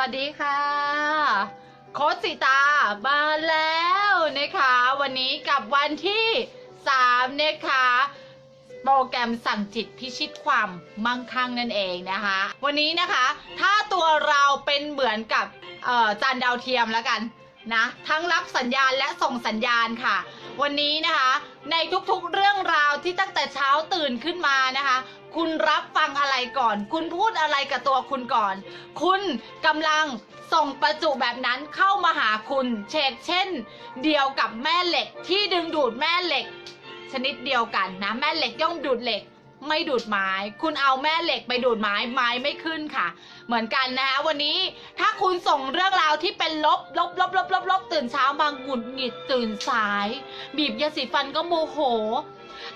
วัสดีค่ะ โคสิตามาแล้วนะคะ วันนี้กับวันที่3นะคะโปรแกรมสั่งจิตพิชิตความมั่งคั่งนั่นเองนะคะ วันนี้นะคะ ถ้าตัวเราเป็นเหมือนกับจานดาวเทียมแล้วกันนะทั้งรับสัญญาณและส่งสัญญาณค่ะ วันนี้นะคะ ในทุกๆเรื่องราวที่ตั้งแต่เช้าตื่นขึ้นมานะคะ คุณรับฟังอะไรก่อน คุณพูดอะไรกับตัวคุณก่อน คุณกำลังส่งประจุแบบนั้นเข้ามาหาคุณ เชกเช่น เดียวกับแม่เหล็กที่ดึงดูดแม่เหล็ก ชนิดเดียวกันนะ แม่เหล็กย่อมดูดเหล็กไม่ดูดไม้ คุณเอาแม่เหล็กไปดูดไม้ ไม้ไม่ขึ้นค่ะ เหมือนกันนะคะวันนี้ถ้าคุณส่งเรื่องราวที่เป็นลบ ลบ ลบ ลบ ลบ ลบ ตื่นเช้ามาหงุดหงิดตื่นสาย บีบยาสีฟันก็โมโห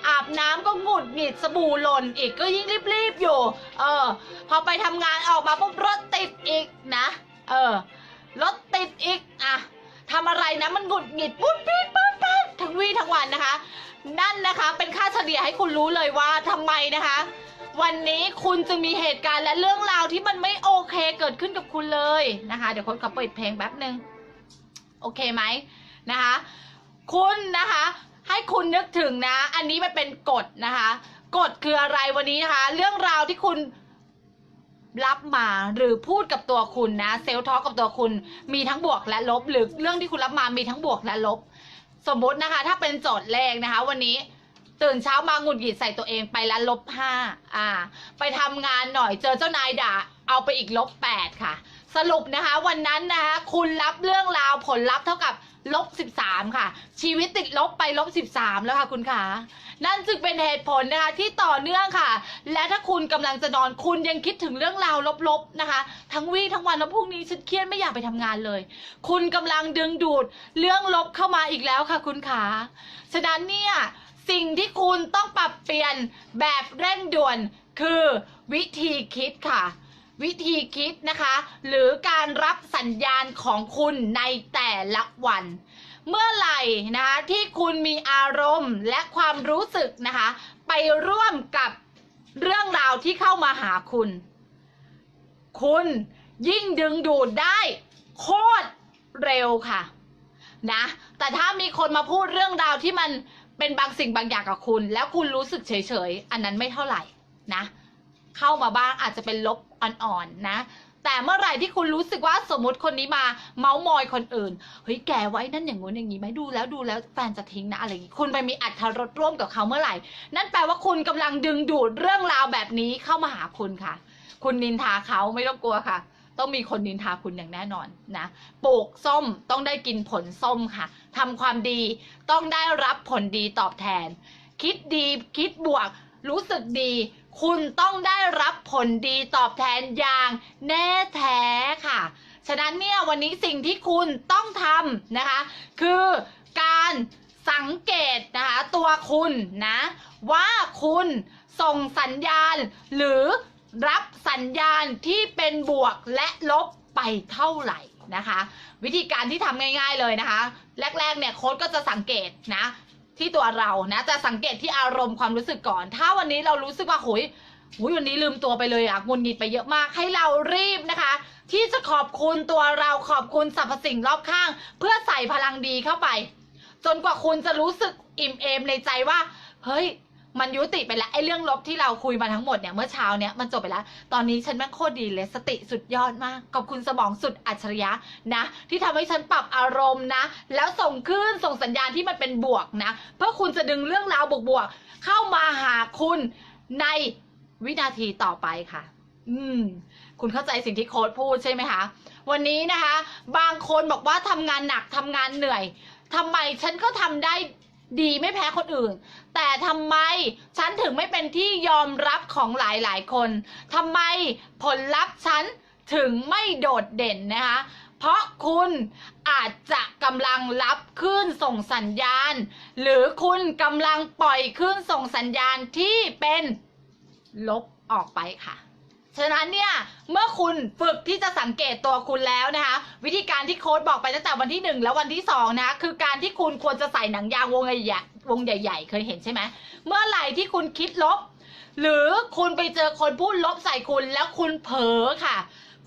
อาบน้ำก็หงุดหงิดสบู่หล่นอีกก็ยิ่งรีบๆอยู่ เออ พอไปทำงานออกมาปุ๊บรถติดอีกนะ เออ รถติดอีกอะทำอะไรนะมันหงุดหงิดปุ๊บปี๊ดปุ๊บปั๊บทั้งวี่ทั้งวันนะคะ นั่นนะคะเป็นค่าเฉลี่ยให้คุณรู้เลยว่าทำไมนะคะ วันนี้คุณจึงมีเหตุการณ์และเรื่องราวที่มันไม่โอเคเกิดขึ้นกับคุณเลยนะคะ เดี๋ยวคนขอเปิดเพลงแป๊บหนึ่งโอเคไหมนะคะ คุณนะคะ ให้คุณนึกถึงนะ อันนี้มันเป็นกฎนะคะกฎคืออะไรวันนี้นะคะ เรื่องราวที่คุณรับมาหรือพูดกับตัวคุณนะเซลล์ทอกกับตัวคุณมีทั้งบวกและลบ หรือเรื่องที่คุณรับมามีทั้งบวกและลบ สมมตินะคะ ถ้าเป็นโจทย์แรกนะคะ วันนี้ตื่นเช้ามาหงุดหงิดใส่ตัวเองไปแล้วลบห้าอ่า ไปทำงานหน่อยเจอเจ้านายด่า เอาไปอีกลบแปดค่ะ สรุปนะคะ วันนั้นนะคะคุณรับเรื่องราวผลลัพธ์เท่ากับลบสิบสามค่ะ ชีวิตติดลบไปลบสิบสามแล้วค่ะคุณขานั่นจึงเป็นเหตุผลนะคะที่ต่อเนื่องค่ะ และถ้าคุณกำลังจะนอนคุณยังคิดถึงเรื่องราวลบๆนะคะ ทั้งวี่ทั้งวันแล้วพรุ่งนี้ฉันเครียดไม่อยากไปทำงานเลย คุณกำลังดึงดูดเรื่องลบเข้ามาอีกแล้วค่ะคุณขาฉะนั้นเนี่ยสิ่งที่คุณต้องปรับเปลี่ยนแบบเร่งด่วนคือวิธีคิดค่ะ วิธีคิดนะคะ หรือการรับสัญญาณของคุณในแต่ละวัน เมื่อไหร่นะคะที่คุณมีอารมณ์และความรู้สึกนะคะ ไปร่วมกับเรื่องราวที่เข้ามาหาคุณ คุณยิ่งดึงดูดได้โคตรเร็วค่ะนะแต่ถ้ามีคนมาพูดเรื่องราวที่มันเป็นบางสิ่งบางอย่างกับคุณ แล้วคุณรู้สึกเฉยๆ อันนั้นไม่เท่าไหร่นะ เข้ามาบ้างอาจจะเป็นลบอ่อนๆนะ แต่เมื่อไหร่ที่คุณรู้สึกว่าสมมติคนนี้มาเมาส์มอยคนอื่นเฮ้ยแกไว้นั่นอย่างงู้นอย่างนี้ไหมดูแล้วดูแล้วแฟนจะทิ้งนะอะไรอย่างนี้คุณไปมีอัธรสร่วมกับเขาเมื่อไหร่ นั่นแปลว่าคุณกำลังดึงดูดเรื่องราวแบบนี้เข้ามาหาคุณค่ะ คุณนินทาเขาไม่ต้องกลัวค่ะต้องมีคนนินทาคุณอย่างแน่นอนนะ ปลูกส้มต้องได้กินผลส้มค่ะทำความดีต้องได้รับผลดีตอบแทน คิดดีคิดบวก รู้สึกดี คุณต้องได้รับผลดีตอบแทนอย่างแน่แท้ค่ะ ฉะนั้นเนี่ยวันนี้สิ่งที่คุณต้องทำนะคะ คือการสังเกตนะคะตัวคุณนะว่าคุณส่งสัญญาณ หรือรับสัญญาณที่เป็นบวกและลบไปเท่าไหร่นะคะ วิธีการที่ทำง่าย ๆเลยนะคะ แรกๆเนี่ยโค้ดก็จะสังเกตนะ ที่ตัวเรานะจะสังเกตที่อารมณ์ความรู้สึกก่อน ถ้าวันนี้เรารู้สึกว่าโหยหุยวันนี้ลืมตัวไปเลยอะงุนงิดไปเยอะมากให้เรารีบนะคะ ที่จะขอบคุณตัวเราขอบคุณสรรพสิ่งรอบข้าง เพื่อใส่พลังดีเข้าไป จนกว่าคุณจะรู้สึกอิ่มเอมในใจว่า เฮ้ย มันยุติไปแล้วไอ้เรื่องลบที่เราคุยมาทั้งหมดเนี่ยเมื่อเช้าเนี่ยมันจบไปแล้ว ตอนนี้ฉันแม่งโคตรดีเลยสติสุดยอดมากขอบคุณสมองสุดอัจฉริยะนะ ที่ทำให้ฉันปรับอารมณ์นะ แล้วส่งคลื่นส่งสัญญาณที่มันเป็นบวกนะ เพื่อคุณจะดึงเรื่องราวบวกๆเข้ามาหาคุณในวินาทีต่อไปค่ะ อืม คุณเข้าใจสิ่งที่โค้ดพูดใช่ไหมคะวันนี้นะคะ บางคนบอกว่าทำงานหนักทำงานเหนื่อยทำไมฉันก็ทำได้ ดีไม่แพ้คนอื่น แต่ทำไมฉันถึงไม่เป็นที่ยอมรับของหลายๆคนทำไมผลลัพธ์ฉันถึงไม่โดดเด่นนะคะเพราะคุณอาจจะกำลังรับคลื่นส่งสัญญาณ หรือคุณกำลังปล่อยคลื่นส่งสัญญาณที่เป็นลบออกไปค่ะ ฉะนั้นเนี่ยเมื่อคุณฝึกที่จะสังเกตตัวคุณแล้วนะคะ วิธีการที่โค้ดบอกไปตั้งแต่วันที่หนึ่งแล้ววันที่สองนะคะคือการที่คุณควรจะใส่หนังยางวงใหญ่ๆวงใหญ่ ๆ เคยเห็นใช่ไหมเมื่อไหร่ที่คุณคิดลบ หรือคุณไปเจอคนพูดลบใส่คุณแล้วคุณเผลอค่ะ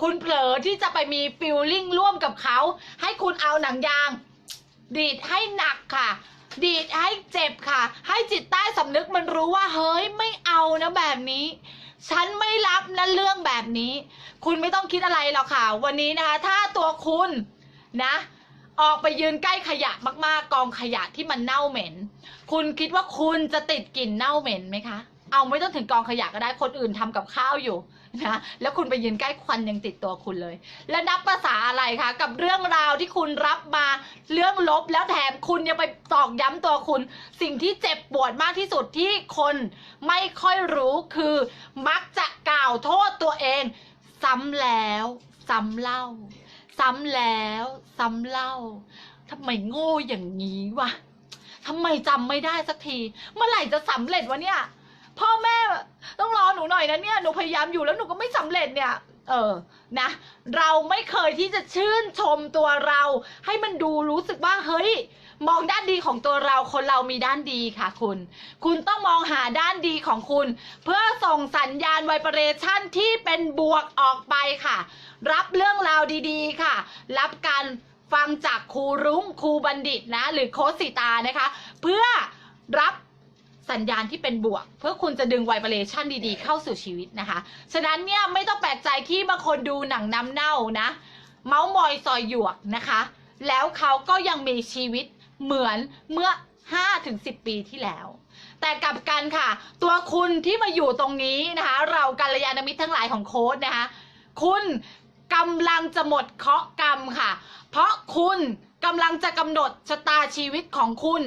คุณเผลอที่จะไปมีฟิลลิ่งร่วมกับเขา ให้คุณเอาหนังยาง ดีดให้หนักค่ะ ดีดให้เจ็บค่ะ ให้จิตใต้สำนึกมันรู้ว่าเฮ้ยไม่เอานะแบบนี้ ฉันไม่รับนะเรื่องแบบนี้ คุณไม่ต้องคิดอะไรหรอกค่ะ วันนี้นะคะ ถ้าตัวคุณนะ ออกไปยืนใกล้ขยะมากๆ กองขยะที่มันเน่าเหม็น คุณคิดว่าคุณจะติดกลิ่นเน่าเหม็นไหมคะ เอาไม่ต้องถึงกองขยะก็ได้คนอื่นทำกับข้าวอยู่นะแล้วคุณไปยืนใกล้ควันยังติดตัวคุณเลย และนับภาษาอะไรคะกับเรื่องราวที่คุณรับมาเรื่องลบแล้วแถมคุณยังไปตอกย้ำตัวคุณ สิ่งที่เจ็บปวดมากที่สุดที่คนไม่ค่อยรู้คือ มักจะกล่าวโทษตัวเอง ซ้ำแล้วซ้ำเล่า ซ้ำแล้วซ้ำเล่าทำไมโง่อย่างนี้วะทำไมจำไม่ได้สักที เมื่อไหร่จะสำเร็จวะเนี่ย พ่อแม่ต้องรอหนูหน่อยนะเนี่ยหนูพยายามอยู่แล้วหนูก็ไม่สำเร็จเนี่ย เออนะ เราไม่เคยที่จะชื่นชมตัวเรา ให้มันดูรู้สึกว่าเฮ้ย มองด้านดีของตัวเราคนเรามีด้านดีค่ะคุณ คุณต้องมองหาด้านดีของคุณ เพื่อส่งสัญญาณไวเบรชั่นที่เป็นบวกออกไปค่ะ รับเรื่องราวดีๆค่ะ รับการฟังจากครูรุ้งครูบัณฑิตนะ หรือโคสิตานะคะ เพื่อรับ สัญญาณที่เป็นบวก เพื่อคุณจะดึงไวเบรชั่นดีๆ เข้าสู่ชีวิตนะคะ ฉะนั้นเนี่ยไม่ต้องแปลกใจที่บางคนดูหนังน้ำเน่านะ เมาส์มอยซอยหยวกนะคะ แล้วเขาก็ยังมีชีวิตเหมือนเมื่อ 5-10 ปีที่แล้ว แต่กลับกันค่ะ ตัวคุณที่มาอยู่ตรงนี้นะคะ เรากัลยาณมิตรทั้งหลายของโค้ดนะคะ คุณกำลังจะหมดเคราะห์กรรมค่ะ เพราะคุณกำลังจะกำหนดชะตาชีวิตของคุณ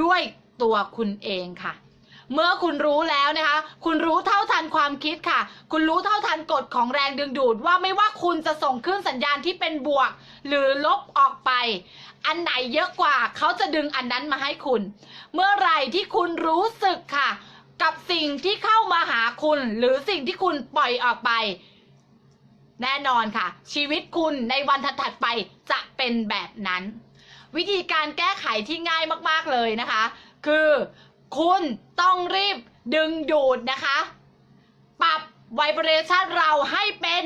ด้วย ตัวคุณเองค่ะ เมื่อคุณรู้แล้วนะคะ คุณรู้เท่าทันความคิดค่ะ คุณรู้เท่าทันกฎของแรงดึงดูดว่าไม่ว่าคุณจะส่งขึ้นสัญญาณที่เป็นบวก หรือลบออกไป อันไหนเยอะกว่าเขาจะดึงอันนั้นมาให้คุณ เมื่อไหร่ที่คุณรู้สึกค่ะ กับสิ่งที่เข้ามาหาคุณ หรือสิ่งที่คุณปล่อยออกไปแน่นอนค่ะ ชีวิตคุณในวันถัดๆไปจะเป็นแบบนั้น วิธีการแก้ไขที่ง่ายมากๆเลยนะคะ คือ คุณต้องรีบดึงดูดนะคะ ปรับไวเบรชั่นเราให้เป็น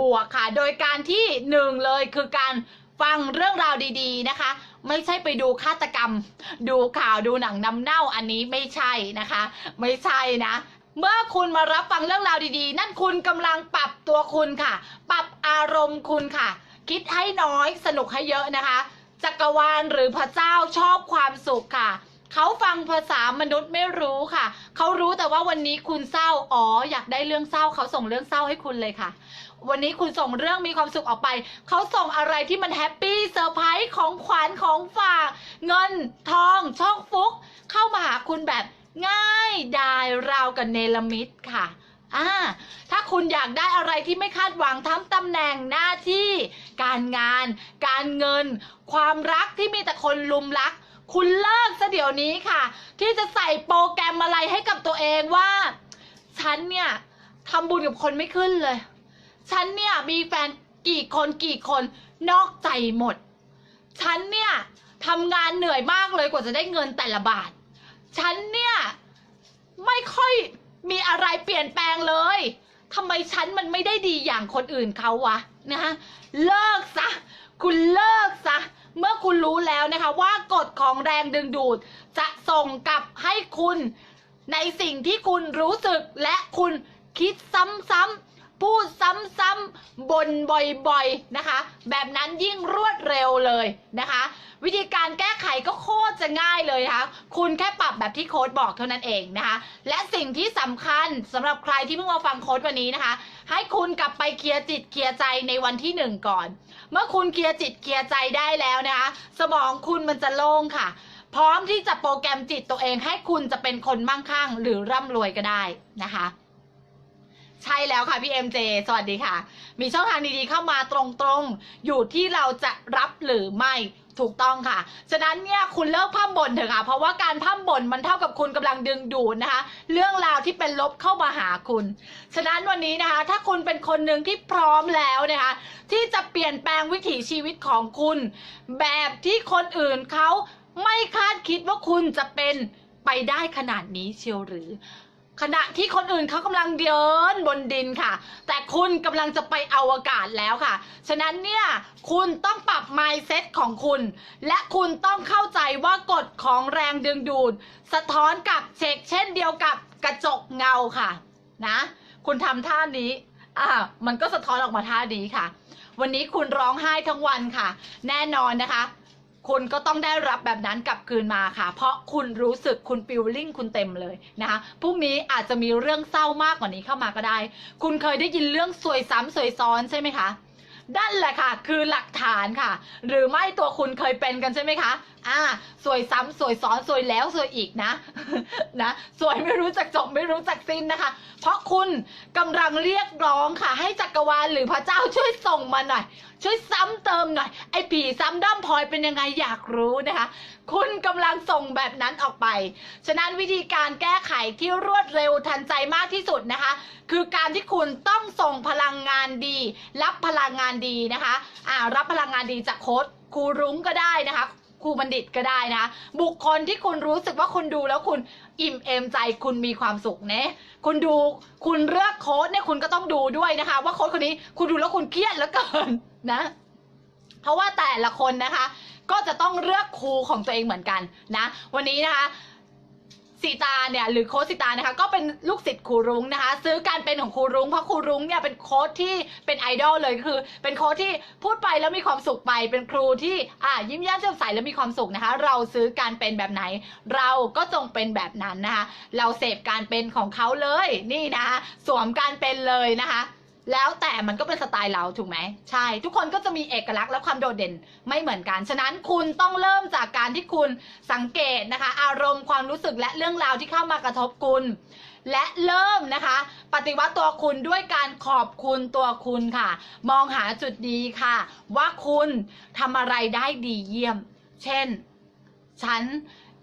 บวกค่ะ โดยการที่หนึ่งเลยคือการฟังเรื่องราวดีๆนะคะ ไม่ใช่ไปดูฆาตกรรม ดูข่าวดูหนังน้ำเน่าอันนี้ไม่ใช่นะคะ ไม่ใช่นะเมื่อคุณมารับฟังเรื่องราวดีๆ นั่นคุณกำลังปรับตัวคุณค่ะ ปรับอารมณ์คุณค่ะ คิดให้น้อยสนุกให้เยอะนะคะ จักรวาลหรือพระเจ้าชอบความสุขค่ะ เขาฟังภาษามนุษย์ไม่รู้ค่ะ เขารู้แต่ว่าวันนี้คุณเศร้า อ๋อ อยากได้เรื่องเศร้า เขาส่งเรื่องเศร้าให้คุณเลยค่ะ วันนี้คุณส่งเรื่องมีความสุขออกไป เขาส่งอะไรที่มันแฮปปี้เซอร์ไพรส์ของขวัญของฝาก เงินทองช่องฟุก เข้ามาหาคุณแบบง่ายดายราวกับเนลมิตค่ะอ่าถ้าคุณอยากได้อะไรที่ไม่คาดหวังทั้งตำแหน่งหน้าที่ การงาน การเงิน ความรักที่มีแต่คนลุมรัก คุณเลิกซะเดี๋ยวนี้ค่ะ ที่จะใส่โปรแกรมอะไรให้กับตัวเองว่า ฉันเนี่ยทำบุญกับคนไม่ขึ้นเลย ฉันเนี่ยมีแฟนกี่คนกี่คนนอกใจหมด ฉันเนี่ยทำงานเหนื่อยมากเลยกว่าจะได้เงินแต่ละบาท ฉันเนี่ยไม่ค่อยมีอะไรเปลี่ยนแปลงเลยทำไมฉันมันไม่ได้ดีอย่างคนอื่นเขาวะนะฮะเลิกซะ คุณเลิกซะ เมื่อคุณรู้แล้วนะคะว่ากฎของแรงดึงดูด จะส่งกลับให้คุณในสิ่งที่คุณรู้สึกและคุณคิดซ้ำๆ พูดซ้ำๆบ่นบ่อยๆนะคะ แบบนั้นยิ่งรวดเร็วเลยนะคะ วิธีการแก้ไขก็โคตรจะง่ายเลยนะคะ คุณแค่ปรับแบบที่โค้ดบอกเท่านั้นเองนะคะ และสิ่งที่สำคัญสำหรับใครที่เพิ่งมาฟังโค้ดวันนี้นะคะ ให้คุณกลับไปเคลียร์จิตเคลียร์ใจในวันที่หนึ่งก่อน เมื่อคุณเคลียร์จิตเคลียร์ใจได้แล้วนะคะ สมองคุณมันจะโล่งค่ะพร้อมที่จะโปรแกรมจิตตัวเองให้คุณจะเป็นคนมั่งคั่ง หรือร่ำรวยก็ได้นะคะ ใช่แล้วค่ะพี่เอ็มเจสวัสดีค่ะ มีช่องทางดีๆเข้ามาตรงๆ อยู่ที่เราจะรับหรือไม่ถูกต้องค่ะ ฉะนั้นเนี่ยคุณเลิกพร่ำบ่นเถอะค่ะ เพราะว่าการพร่ำบ่นมันเท่ากับคุณกำลังดึงดูดนะคะ เรื่องราวที่เป็นลบเข้ามาหาคุณ ฉะนั้นวันนี้นะคะ ถ้าคุณเป็นคนหนึ่งที่พร้อมแล้วนะคะ ที่จะเปลี่ยนแปลงวิถีชีวิตของคุณ แบบที่คนอื่นเขาไม่คาดคิดว่าคุณจะเป็นไปได้ขนาดนี้เชียวหรือ ขณะที่คนอื่นเขากำลังเดินบนดินค่ะ แต่คุณกำลังจะไปอวกาศแล้วค่ะ ฉะนั้นเนี่ยคุณต้องปรับ mindset ของคุณ และคุณต้องเข้าใจว่ากฎของแรงดึงดูด สะท้อนกับเช็คเช่นเดียวกับกระจกเงาค่ะนะคุณทำท่านี้อ่ามันก็สะท้อนออกมาท่านี้ค่ะ วันนี้คุณร้องไห้ทั้งวันค่ะ แน่นอนนะคะ คุณก็ต้องได้รับแบบนั้นกลับคืนมาค่ะ เพราะคุณรู้สึกคุณฟิลลิ่งคุณเต็มเลยนะคะพรุ่งนี้อาจจะมีเรื่องเศร้ามากกว่านี้เข้ามาก็ได้ คุณเคยได้ยินเรื่องสวยซ้ำสวยซ้อนใช่ไหมคะ นั่นแหละค่ะ คือหลักฐานค่ะ หรือไม่ตัวคุณเคยเป็นกันใช่ไหมคะ อ่า สวยซ้ำสวยซ้อนสวยแล้วสวยอีกนะ นะ สวยไม่รู้จักจบไม่รู้จักสิ้นนะคะ เพราะคุณกำลังเรียกร้องค่ะ ให้จักรวาลหรือพระเจ้าช่วยส่งมาหน่อย ช่วยซ้ำเติมหน่อย ไอ้ผีซ้ำด้อมพลอยเป็นยังไงอยากรู้นะคะ คุณกำลังส่งแบบนั้นออกไป ฉะนั้นวิธีการแก้ไขที่รวดเร็วทันใจมากที่สุดนะคะ คือการที่คุณต้องส่งพลังงานดี รับพลังงานดีนะคะอ่ารับพลังงานดีจากโค้ดครูรุ้งก็ได้นะคะครูบัณฑิตก็ได้นะ บุคคลที่คุณรู้สึกว่าคุณดูแล้วคุณอิ่มเอมใจคุณมีความสุขเนะคุณดูคุณเลือกโค้ดเนี่ยคุณก็ต้องดูด้วยนะคะ ว่าโค้ดคนนี้คุณดูแล้วคุณเครียดเหลือเกินนะ เพราะว่าแต่ละคนนะคะ ก็จะต้องเลือกครูของตัวเองเหมือนกันนะ วันนี้นะคะสีตาเนี่ยหรือโค้ชสีตานะคะก็เป็นลูกศิษย์ครูรุ้งนะคะ ซื้อการเป็นของครูรุ้งเพราะครูรุ้งเนี่ยเป็นโค้ชที่เป็นไอดอลเลยคือ เป็นโค้ชที่พูดไปแล้วมีความสุขไป เป็นครูที่อ่ายิ้มแย้มแจ่มใสแล้วมีความสุขนะคะ เราซื้อการเป็นแบบไหน เราก็จงเป็นแบบนั้นนะคะ เราเสพการเป็นของเขาเลยนี่นะคะสวมการเป็นเลยนะคะ แล้วแต่มันก็เป็นสไตล์เราถูกไหมใช่ ทุกคนก็จะมีเอกลักษณ์และความโดดเด่นไม่เหมือนกัน ฉะนั้นคุณต้องเริ่มจากการที่คุณสังเกตนะคะ อารมณ์ความรู้สึกและเรื่องราวที่เข้ามากระทบคุณ และเริ่มนะคะ ปฏิวัติตัวคุณด้วยการขอบคุณตัวคุณค่ะ มองหาจุดดีค่ะ ว่าคุณทำอะไรได้ดีเยี่ยม เช่น ฉัน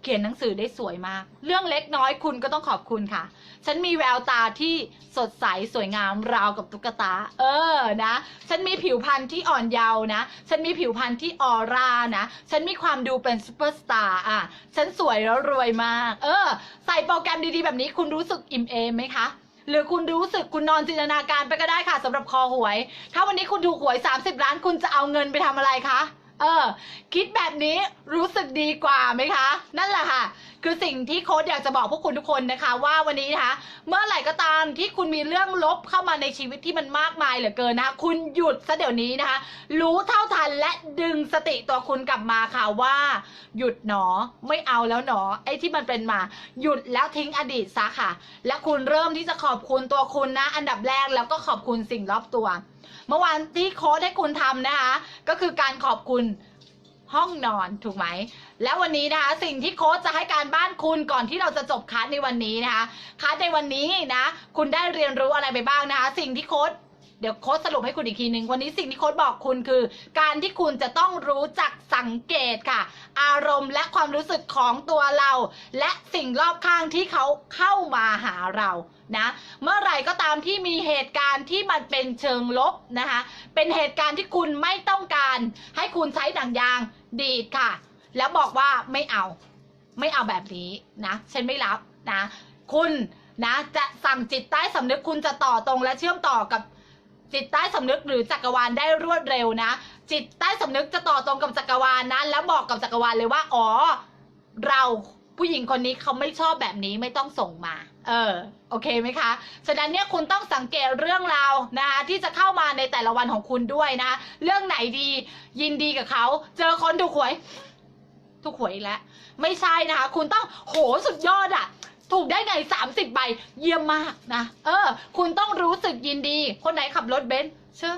เขียนหนังสือได้สวยมาก เรื่องเล็กน้อยคุณก็ต้องขอบคุณค่ะ ฉันมีแววตาที่สดใสสวยงามราวกับตุ๊กตา เออนะ ฉันมีผิวพรรณที่อ่อนเยาว์นะ ฉันมีผิวพรรณที่ออร่านะ ฉันมีความดูเป็นซูเปอร์สตาร์อะ ฉันสวยแล้วรวยมาก เออ ใส่โปรแกรมดีๆแบบนี้คุณรู้สึกอิ่มเอมไหมคะหรือคุณรู้สึกคุณนอนจินตนาการไปก็ได้ค่ะสำหรับคอหวย ถ้าวันนี้คุณถูกหวย 30 ล้านคุณจะเอาเงินไปทำอะไรคะ เออ คิดแบบนี้รู้สึกดีกว่าไหมคะ นั่นแหละค่ะ คือสิ่งที่โค้ดอยากจะบอกพวกคุณทุกคนนะคะ ว่าวันนี้นะคะ เมื่อไหร่ก็ตามที่คุณมีเรื่องลบเข้ามาในชีวิตที่มันมากมายเหลือเกินนะคะคุณหยุดซะเดี๋ยวนี้นะคะ รู้เท่าทันและดึงสติตัวคุณกลับมาค่ะว่า หยุดหนอไม่เอาแล้วหนอไอ้ที่มันเป็นมา หยุดแล้วทิ้งอดีตซะค่ะ และคุณเริ่มที่จะขอบคุณตัวคุณนะ อันดับแรกแล้วก็ขอบคุณสิ่งรอบตัว เมื่อวานที่โค้ดให้คุณทำนะคะ ก็คือการขอบคุณ ห้องนอนถูกไหม แล้ววันนี้นะคะสิ่งที่โค้ชจะให้การบ้านคุณก่อนที่เราจะจบคลาสในวันนี้นะคะคลาสในวันนี้นะ คุณได้เรียนรู้อะไรไปบ้างนะคะ สิ่งที่โค้ชเดี๋ยวโค้ชสรุปให้คุณอีกทีหนึ่งวันนี้สิ่งที่โค้ชบอกคุณคือ การที่คุณจะต้องรู้จักสังเกตค่ะ อารมณ์และความรู้สึกของตัวเรา และสิ่งรอบข้างที่เขาเข้ามาหาเรานะเมื่อไหร่ก็ตามที่มีเหตุการณ์ที่มันเป็นเชิงลบนะคะเป็นเหตุการณ์ที่คุณไม่ต้องการ ให้คุณใช้หนังยาง ดีดค่ะ แล้วบอกว่าไม่เอา ไม่เอาแบบนี้นะฉันไม่รับนะ คุณนะจะสั่งจิตใต้สำนึกคุณจะต่อตรงและเชื่อมต่อกับจิตใต้สำนึกหรือจักรวาลได้รวดเร็วนะ จิตใต้สำนึกจะต่อตรงกับจักรวาลนะแล้วบอกกับจักรวาลเลยว่า อ๋อ เราผู้หญิงคนนี้เขาไม่ชอบแบบนี้ไม่ต้องส่งมา เออโอเคไหมคะ ฉะนั้นเนี่ยคุณต้องสังเกตเรื่องราวนะคะที่จะเข้ามาในแต่ละวันของคุณด้วยนะคะเรื่องไหนดียินดีกับเขา เจอคนถูกหวย ถูกหวยอีกแล้วไม่ใช่นะคะ คุณต้องโหสุดยอดอะถูกได้ไง30 ใบ เยี่ยมมากนะ เออ คุณต้องรู้สึกยินดี คนไหนขับรถเบนซ์เชื่อ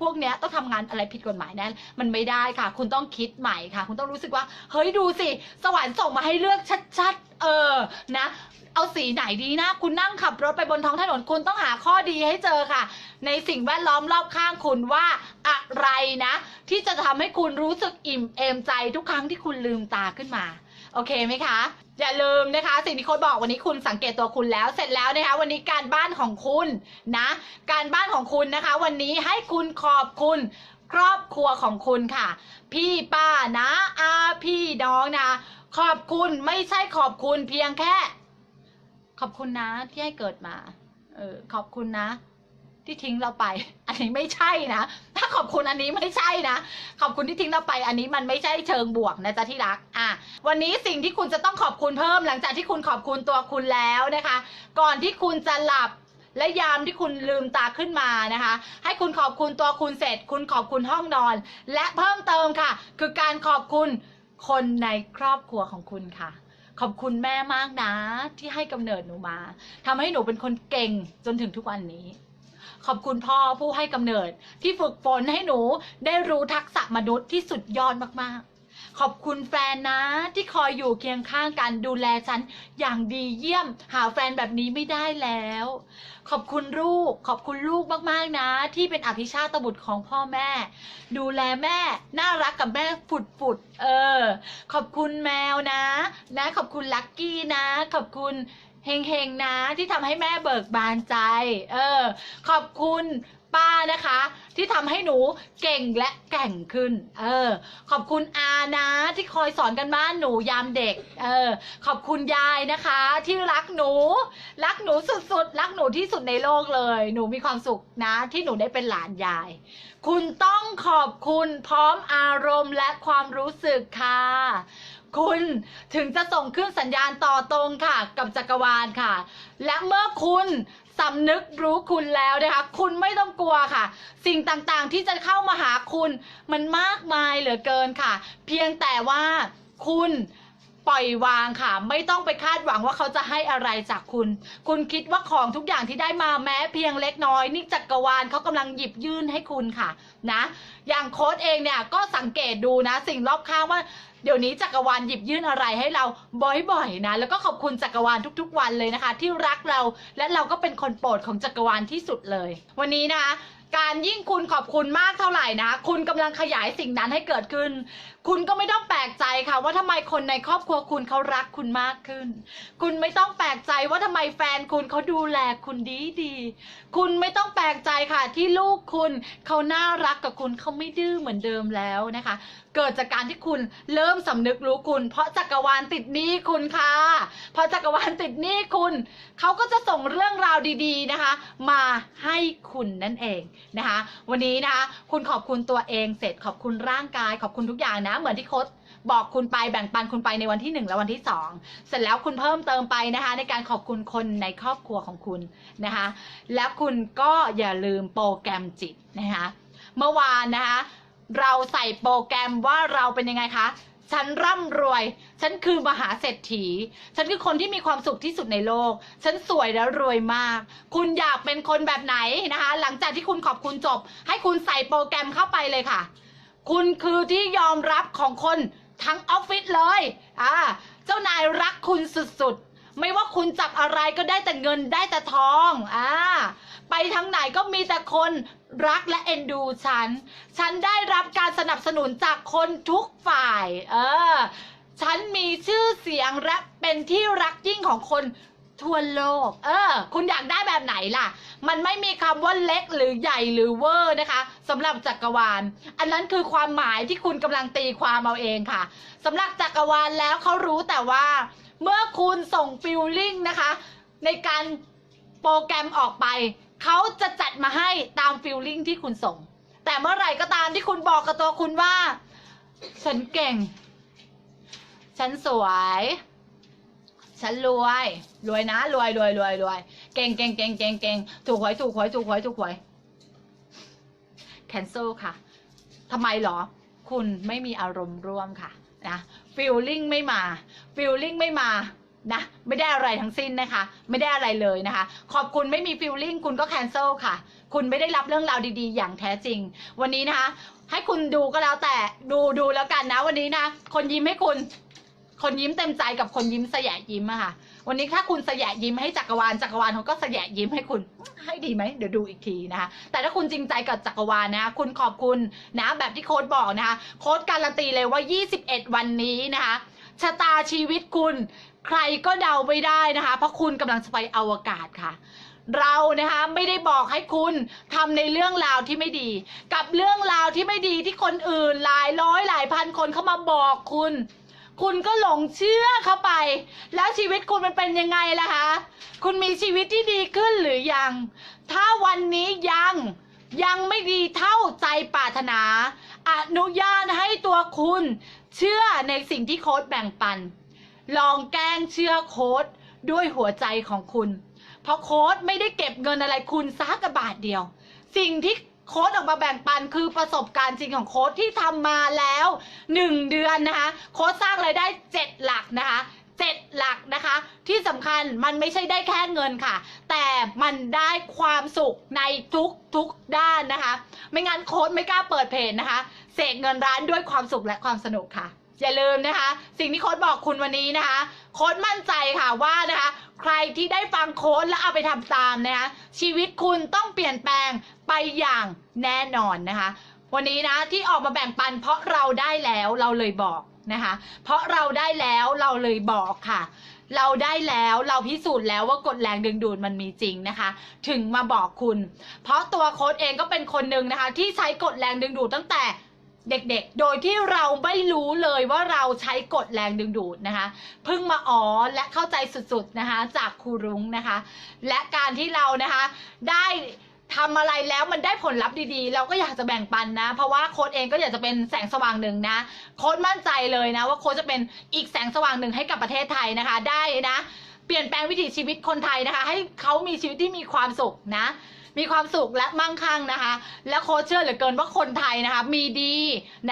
พวกเนี้ยต้องทำงานอะไรผิดกฎหมายแน่มันไม่ได้ค่ะ คุณต้องคิดใหม่ค่ะ คุณต้องรู้สึกว่า เฮ้ยดูสิ สวรรค์ส่งมาให้เลือกชัดๆ เออนะเอาสีไหนดีนะ คุณนั่งขับรถไปบนท้องถนนคุณต้องหาข้อดีให้เจอค่ะ ในสิ่งแวดล้อมรอบข้างคุณว่าอะไรนะ ที่จะทำให้คุณรู้สึกอิ่มเอมใจทุกครั้งที่คุณลืมตาขึ้นมา โอเคไหมคะ อย่าลืมนะคะ สิ่งที่โค้ดบอกวันนี้คุณสังเกตตัวคุณแล้ว เสร็จแล้วนะคะ วันนี้การบ้านของคุณนะ การบ้านของคุณนะคะ วันนี้ให้คุณขอบคุณครอบครัวของคุณค่ะ พี่ป้านะอาพี่น้องนะ ขอบคุณไม่ใช่ขอบคุณเพียงแค่ ขอบคุณนะที่ให้เกิดมา เออขอบคุณนะ ที่ทิ้งเราไป อันนี้ไม่ใช่นะ ถ้าขอบคุณอันนี้ไม่ใช่นะ ขอบคุณที่ทิ้งเราไป อันนี้มันไม่ใช่เชิงบวกนะจ๊ะที่รัก อะ วันนี้สิ่งที่คุณจะต้องขอบคุณเพิ่มหลังจากที่คุณขอบคุณตัวคุณแล้วนะคะ ก่อนที่คุณจะหลับและยามที่คุณลืมตาขึ้นมานะคะ ให้คุณขอบคุณตัวคุณเสร็จ คุณขอบคุณห้องนอน และเพิ่มเติมค่ะ คือการขอบคุณคนในครอบครัวของคุณค่ะ ขอบคุณแม่มากนะ ที่ให้กำเนิดหนูมาทำให้หนูเป็นคนเก่งจนถึงทุกวันนี้ ขอบคุณพ่อผู้ให้กำเนิด ที่ฝึกฝนให้หนูได้รู้ทักษะมนุษย์ที่สุดยอดมากๆ ขอบคุณแฟนนะที่คอยอยู่เคียงข้างกันดูแลฉันอย่างดีเยี่ยม หาแฟนแบบนี้ไม่ได้แล้ว ขอบคุณลูก ขอบคุณลูกมากๆนะ ที่เป็นอภิชาตบุตรของพ่อแม่ ดูแลแม่น่ารักกับแม่ฝุดฝุดๆเออ ขอบคุณแมวนะ นะ ขอบคุณลักกี้นะ ขอบคุณ เฮงเฮงๆนะที่ทำให้แม่เบิกบานใจ เออ ขอบคุณป้านะคะ ที่ทำให้หนูเก่งและแก่งขึ้น เออ ขอบคุณอานะที่คอยสอนกันบ้านหนูยามเด็ก เออ ขอบคุณยายนะคะ ที่รักหนู รักหนูสุดๆ รักหนูที่สุดในโลกเลย หนูมีความสุขนะ ที่หนูได้เป็นหลานยาย คุณต้องขอบคุณพร้อมอารมณ์และความรู้สึกค่ะ คุณถึงจะส่งขึ้นสัญญาณต่อตรงค่ะ กับจักรวาลค่ะ และเมื่อคุณสำนึกรู้คุณแล้วนะคะ คุณไม่ต้องกลัวค่ะ สิ่งต่างๆที่จะเข้ามาหาคุณ มันมากมายเหลือเกินค่ะ เพียงแต่ว่าคุณปล่อยวางค่ะ ไม่ต้องไปคาดหวังว่าเขาจะให้อะไรจากคุณ คุณคิดว่าของทุกอย่างที่ได้มาแม้เพียงเล็กน้อย นี่จักรวาลเขากำลังหยิบยื่นให้คุณค่ะนะ อย่างโค้ดเองเนี่ยก็สังเกตดูนะ สิ่งรอบข้างว่า เดี๋ยวนี้จักรวาลหยิบยื่นอะไรให้เราบ่อยๆนะแล้วก็ขอบคุณจักรวาลทุก ๆ วันเลยนะคะ ที่รักเราและเราก็เป็นคนโปรดของจักรวาลที่สุดเลย วันนี้นะคะการยิ่งคุณขอบคุณมากเท่าไหร่นะคุณกำลังขยายสิ่งนั้นให้เกิดขึ้นคุณก็ไม่ต้องแปลกใจค่ะ ว่าทำไมคนในครอบครัวคุณเขารักคุณมากขึ้น คุณไม่ต้องแปลกใจว่าทำไมแฟนคุณเขาดูแลคุณดีดีๆคุณไม่ต้องแปลกใจค่ะ ที่ลูกคุณเขาน่ารักกับคุณเขาไม่ดื้อเหมือนเดิมแล้วนะคะ เกิดจากการที่คุณเริ่มสำนึกรู้คุณ เพราะจักรวาลติดหนี้คุณค่ะเพราะจักรวาลติดหนี้คุณเขาก็จะส่งเรื่องราวดีๆนะคะ มาให้คุณนั่นเองนะคะ วันนี้นะคะคุณขอบคุณตัวเองเสร็จขอบคุณร่างกายขอบคุณทุกอย่างนะเหมือนที่โค้ชบอกคุณไปแบ่งปันคุณไปในวันที่หนึ่งและวันที่สองเสร็จแล้วคุณเพิ่มเติมไปนะคะ ในการขอบคุณคนในครอบครัวของคุณนะคะ แล้วคุณก็อย่าลืมโปรแกรมจิตนะคะ เมื่อวานนะคะเราใส่โปรแกรมว่าเราเป็นยังไงคะฉันร่ำรวย ฉันคือมหาเศรษฐี ฉันคือคนที่มีความสุขที่สุดในโลก ฉันสวยและรวยมาก คุณอยากเป็นคนแบบไหนนะคะ หลังจากที่คุณขอบคุณจบ ให้คุณใส่โปรแกรมเข้าไปเลยค่ะ คุณคือที่ยอมรับของคนทั้งออฟฟิศเลย อ่า เจ้านายรักคุณสุดๆ ไม่ว่าคุณจับอะไรก็ได้แต่เงินได้แต่ทอง อ่า ไปทางไหนก็มีแต่คนรักและเอ็นดูฉัน ฉันได้รับการสนับสนุนจากคนทุกฝ่าย เออ ฉันมีชื่อเสียงและเป็นที่รักยิ่งของคน ทั่วโลก เออ คุณอยากได้แบบไหนล่ะ มันไม่มีคำว่าเล็กหรือใหญ่หรือเวอร์นะคะสำหรับจักรวาล อันนั้นคือความหมายที่คุณกำลังตีความเอาเองค่ะสำหรับจักรวาลแล้วเขารู้แต่ว่า เมื่อคุณส่งฟิลลิ่งนะคะ ในการโปรแกรมออกไป เขาจะจัดมาให้ตามฟิลลิ่งที่คุณส่ง แต่เมื่อไหร่ก็ตามที่คุณบอกกับตัวคุณว่า ฉันเก่ง ฉันสวย ฉันรวย รวยนะ รวยรวยรวยรวยเก่งเก่งเก่งเก่งเก่งถูกหวยถูกหวยถูกหวยถูกหวย cancel ค่ะทำไมหรอ คุณไม่มีอารมณ์ร่วมค่ะนะ feeling ไม่มา feeling ไม่มานะไม่ได้อะไรทั้งสิ้นนะคะ ไม่ได้อะไรเลยนะคะ ขอบคุณไม่มี feeling คุณก็ cancel ค่ะ คุณไม่ได้รับเรื่องราวดีๆ อย่างแท้จริง วันนี้นะคะ ให้คุณดูก็แล้วแต่ดูดูแล้วกันนะ วันนี้นะ คนยิ้มให้คุณ คนยิ้มเต็มใจกับคนยิ้มสยะยิ้มอะค่ะ วันนี้ถ้าคุณสยะยิ้มให้จักรวาลจักรวาลเขาก็สยะยิ้มให้คุณให้ดีไหมเดี๋ยวดูอีกทีนะคะ แต่ถ้าคุณจริงใจกับจักรวาลนะคุณขอบคุณนะแบบที่โค้ดบอกนะคะ โค้ดการันตีเลยว่า 21 วันนี้นะคะชะตาชีวิตคุณใครก็เดาไม่ได้นะคะ เพราะคุณกำลังจะไปอวกาศค่ะเรานะคะไม่ได้บอกให้คุณทำในเรื่องราวที่ไม่ดี กับเรื่องราวที่ไม่ดีที่คนอื่นหลายร้อยหลายพันคนเข้ามาบอกคุณ คุณก็หลงเชื่อเข้าไป แล้วชีวิตคุณมันเป็นยังไงล่ะคะ คุณมีชีวิตที่ดีขึ้นหรือยัง ถ้าวันนี้ยังยังไม่ดีเท่าใจปรารถนา อนุญาตให้ตัวคุณเชื่อในสิ่งที่โค้ดแบ่งปัน ลองแกล้งเชื่อโค้ดด้วยหัวใจของคุณ เพราะโค้ดไม่ได้เก็บเงินอะไรคุณซักกระบาทเดียว สิ่งที่ โค้ดออกมาแบ่งปันคือประสบการณ์จริงของโค้ดที่ทำมาแล้วหนึ่งเดือนนะคะ โค้ดสร้างรายได้เจ็ดหลักนะคะเจ็ดหลักนะคะ ที่สำคัญมันไม่ใช่ได้แค่เงินค่ะ แต่มันได้ความสุขในทุกทุกด้านนะคะ ไม่งั้นโค้ดไม่กล้าเปิดเพจนะคะ เสกเงินร้านด้วยความสุขและความสนุกค่ะ อย่าลืมนะคะ สิ่งที่โค้ดบอกคุณวันนี้นะคะ โค้ดมั่นใจค่ะว่านะคะ ใครที่ได้ฟังโค้ดแล้วเอาไปทำตามนะคะชีวิตคุณต้องเปลี่ยนแปลงไปอย่างแน่นอนนะคะ วันนี้นะที่ออกมาแบ่งปัน เพราะเราได้แล้วเราเลยบอกนะคะ เพราะเราได้แล้วเราเลยบอกค่ะเราได้แล้วเราพิสูจน์แล้วว่ากฎแรงดึงดูดมันมีจริงนะคะ ถึงมาบอกคุณ เพราะตัวโค้ดเองก็เป็นคนหนึ่งนะคะ ที่ใช้กฎแรงดึงดูดตั้งแต่ เด็กๆ โดยที่เราไม่รู้เลยว่าเราใช้กฎแรงดึงดูดนะคะ เพิ่งมาอ๋อและเข้าใจสุดๆนะคะ จากครูรุ้งนะคะ และการที่เรานะคะได้ทำอะไรแล้วมันได้ผลลัพธ์ดีๆ เราก็อยากจะแบ่งปันนะ เพราะว่าโค้ดเองก็อยากจะเป็นแสงสว่างหนึ่งนะ โค้ดมั่นใจเลยนะ ว่าโค้ดจะเป็นอีกแสงสว่างหนึ่งให้กับประเทศไทยนะคะ ได้นะ เปลี่ยนแปลงวิถีชีวิตคนไทยนะคะ ให้เขามีชีวิตที่มีความสุขนะ มีความสุขและมั่งคั่งนะคะ และโค้ชเชื่อเหลือเกินว่าคนไทยนะคะ มีดี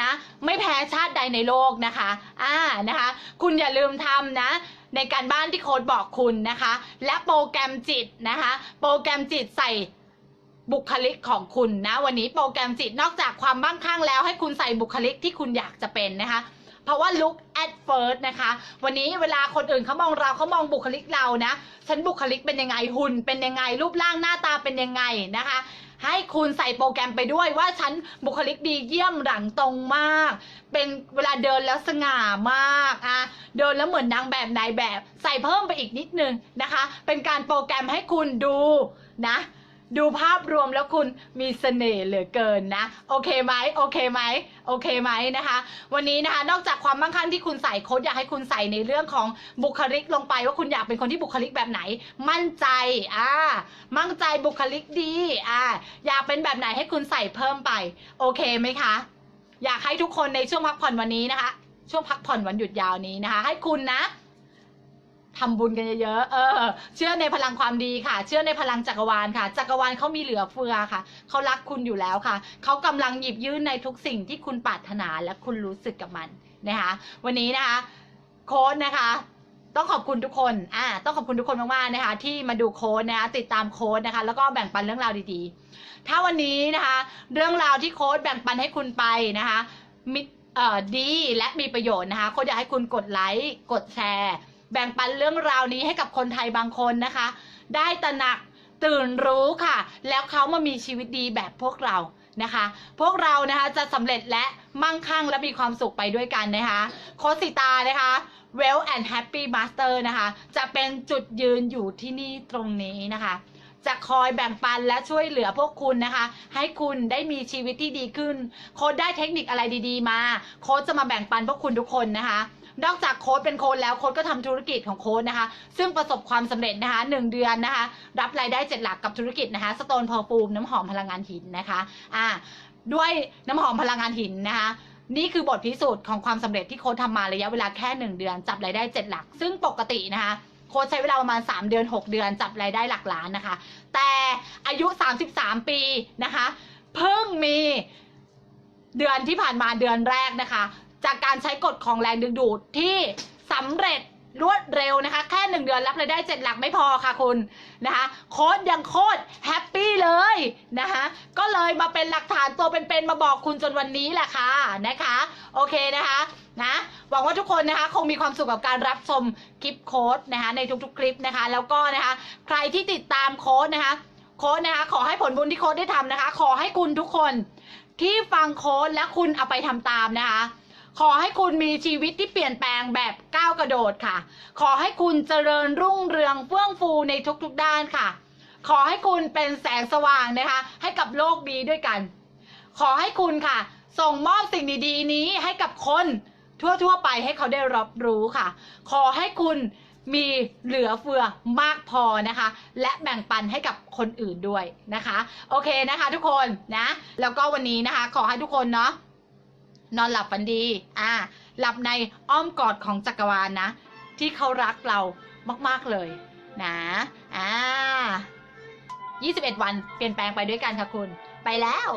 นะ ไม่แพ้ชาติใดในโลกนะคะอ่านะคะ คุณอย่าลืมทำนะในการบ้านที่โค้ดบอกคุณนะคะ และโปรแกรมจิตนะคะ โปรแกรมจิตใส่บุคลิกของคุณนะ วันนี้โปรแกรมจิตนอกจากความมั่งคั่งแล้ว ให้คุณใส่บุคลิกที่คุณอยากจะเป็นนะคะ เพราะว่า look at first นะคะ วันนี้เวลาคนอื่นเขามองเราเขามองบุคลิกเรานะ ฉันบุคลิกเป็นยังไงหุ่นเป็นยังไง รูปร่างหน้าตาเป็นยังไงนะคะ ให้คุณใส่โปรแกรมไปด้วยว่าฉันบุคลิกดีเยี่ยมหลังตรงมาก เป็นเวลาเดินแล้วสง่ามากอะเดินแล้วเหมือนนางแบบนายแบบ ใส่เพิ่มไปอีกนิดนึงนะคะ เป็นการโปรแกรมให้คุณดูนะ ดูภาพรวมแล้วคุณมีเสน่ห์เหลือเกินนะ โอเคไหมโอเคไหมโอเคไหมนะคะ วันนี้นะคะ นอกจากความมั่งคั่งที่คุณใส่โค้ดอยากให้คุณใส่ในเรื่องของบุคลิกลงไป ว่าคุณอยากเป็นคนที่บุคลิกแบบไหน มั่นใจอ่ามั่นใจบุคลิกดีอ่าอยากเป็นแบบไหนให้คุณใส่เพิ่มไป โอเคไหมคะ อยากให้ทุกคนในช่วงพักผ่อนวันนี้นะคะ ช่วงพักผ่อนวันหยุดยาวนี้นะคะ ให้คุณนะ ทำบุญกันเยอะๆ เออ เชื่อในพลังความดีค่ะ เชื่อในพลังจักรวาลค่ะ จักรวาลเขามีเหลือเฟือค่ะ เขารักคุณอยู่แล้วค่ะ เขากำลังหยิบยื่นในทุกสิ่งที่คุณปรารถนาและคุณรู้สึกกับมันนะคะ วันนี้นะคะ โค้ดนะคะ ต้องขอบคุณทุกคน อ่า ต้องขอบคุณทุกคนมากๆนะคะ ที่มาดูโค้ดนะคะ ติดตามโค้ดนะคะ แล้วก็แบ่งปันเรื่องราวดีๆ ถ้าวันนี้นะคะ เรื่องราวที่โค้ดแบ่งปันให้คุณไปนะคะมิเอ่อดีและมีประโยชน์นะคะโค้ดอยากให้คุณกดไลค์ กดแชร์ แบ่งปันเรื่องราวนี้ให้กับคนไทยบางคนนะคะ ได้ตระหนักตื่นรู้ค่ะ แล้วเขามามีชีวิตดีแบบพวกเรานะคะ พวกเรานะคะจะสำเร็จและมั่งคั่งและมีความสุขไปด้วยกันนะคะโคสิตานะคะ Well and Happy Master นะคะ จะเป็นจุดยืนอยู่ที่นี่ตรงนี้นะคะ จะคอยแบ่งปันและช่วยเหลือพวกคุณนะคะ ให้คุณได้มีชีวิตที่ดีขึ้น โค้ดได้เทคนิคอะไรดี ๆ มา โค้ดจะมาแบ่งปันพวกคุณทุกคนนะคะ นอกจากโค้ดเป็นโค้ดแล้วโค้ดก็ทำธุรกิจของโค้ดนะคะ ซึ่งประสบความสำเร็จนะคะหนึ่งเดือนนะคะ รับรายได้เจ็ดหลักกับธุรกิจนะคะสโตนพอฟูมน้ำหอมพลังงานหินนะคะอ่าด้วยน้ำหอมพลังงานหินนะคะนี่คือบทพิสูจน์ของความสำเร็จที่โค้ดทำมาระยะเวลาแค่หนึ่งเดือน จับรายได้เจ็ดหลัก ซึ่งปกตินะคะโค้ดใช้เวลาประมาณ 3 เดือน 6 เดือน จับรายได้หลักล้านนะคะ แต่อายุ 33 ปีนะคะ เพิ่งมีเดือนที่ผ่านมาเดือนแรกนะคะ จากการใช้กฎของแรงดึงดูดที่สำเร็จรวดเร็วนะคะ แค่หนึ่งเดือนรับรายได้เจ็ดหลักไม่พอค่ะคุณนะคะโค้ดยังโคตรแฮปปี้เลยนะคะก็เลยมาเป็นหลักฐานตัวเป็นๆมาบอกคุณจนวันนี้แหละค่ะนะคะ โอเคนะคะนะหวังว่าทุกคนนะคะคงมีความสุขกับการรับชมคลิปโค้ดนะคะในทุกๆคลิปนะคะ แล้วก็นะคะใครที่ติดตามโค้ดนะคะโค้ดนะคะขอให้ผลบุญที่โค้ดได้ทำนะคะ ขอให้คุณทุกคนที่ฟังโค้ดและคุณเอาไปทำตามนะคะ ขอให้คุณมีชีวิตที่เปลี่ยนแปลงแบบก้าวกระโดดค่ะ ขอให้คุณเจริญรุ่งเรืองเฟื่องฟูในทุกๆด้านค่ะ ขอให้คุณเป็นแสงสว่างนะคะ ให้กับโลกดีด้วยกัน ขอให้คุณค่ะ ส่งมอบสิ่งดีๆ นี้ให้กับคนทั่วๆ ไปให้เขาได้รับรู้ค่ะ ขอให้คุณมีเหลือเฟือมากพอนะคะ และแบ่งปันให้กับคนอื่นด้วยนะคะ โอเคนะคะทุกคนนะ แล้วก็วันนี้นะคะ ขอให้ทุกคนเนาะ นอนหลับฝันดี อ่า หลับในอ้อมกอดของจักรวาลนะ ที่เขารักเรามากๆเลยนะ อ่า 21 วันเปลี่ยนแปลงไปด้วยกันค่ะคุณ ไปแล้ว